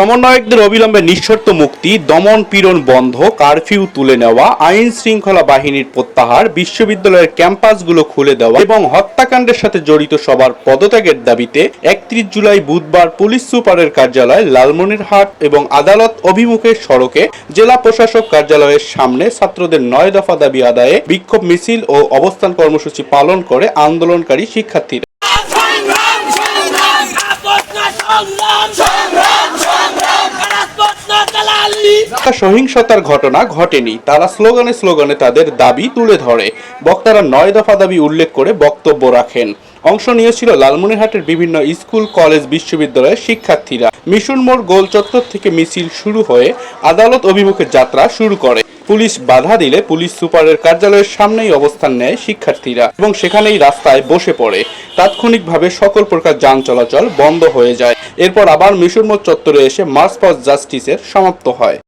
সমন্বয়কদের অবিলম্বে নিঃশর্ত মুক্তি, দমন পীড়ন বন্ধ, কারফিউ তুলে নেওয়া, আইন শৃঙ্খলা বাহিনীর প্রত্যাহার, বিশ্ববিদ্যালয়ের ক্যাম্পাসগুলো খুলে দেওয়া এবং হত্যাকাণ্ডের সাথে জড়িত সবার পদত্যাগের দাবিতে একত্রিশ জুলাই বুধবার পুলিশ সুপারের কার্যালয় লালমনিরহাট এবং আদালত অভিমুখে সড়কে জেলা প্রশাসক কার্যালয়ের সামনে ছাত্রদের নয় দফা দাবি আদায়ে বিক্ষোভ মিছিল ও অবস্থান কর্মসূচি পালন করে আন্দোলনকারী শিক্ষার্থীরা। সহিংসতার ঘটনা ঘটেনি। তারা স্লোগানে স্লোগানে তাদের দাবি তুলে ধরে। বক্তারা নয় দফা দাবি উল্লেখ করে বক্তব্য রাখেন। অংশ নিয়েছিল লালমনিরহাটের বিভিন্ন স্কুল, কলেজ, বিশ্ববিদ্যালয়ের শিক্ষার্থীরা। মিশন মোড় গোল চত্বর থেকে মিছিল শুরু হয়ে আদালত অভিমুখে যাত্রা শুরু করে। পুলিশ বাধা দিলে পুলিশ সুপারের কার্যালয়ের সামনেই অবস্থান নেয় শিক্ষার্থীরা এবং সেখানেই রাস্তায় বসে পড়ে। তাৎক্ষণিকভাবে সকল প্রকার যান চলাচল বন্ধ হয়ে যায়। এরপর আবার মিশন মোড় চত্বরে এসে মার্চ পাস জাস্টিসের সমাপ্ত হয়।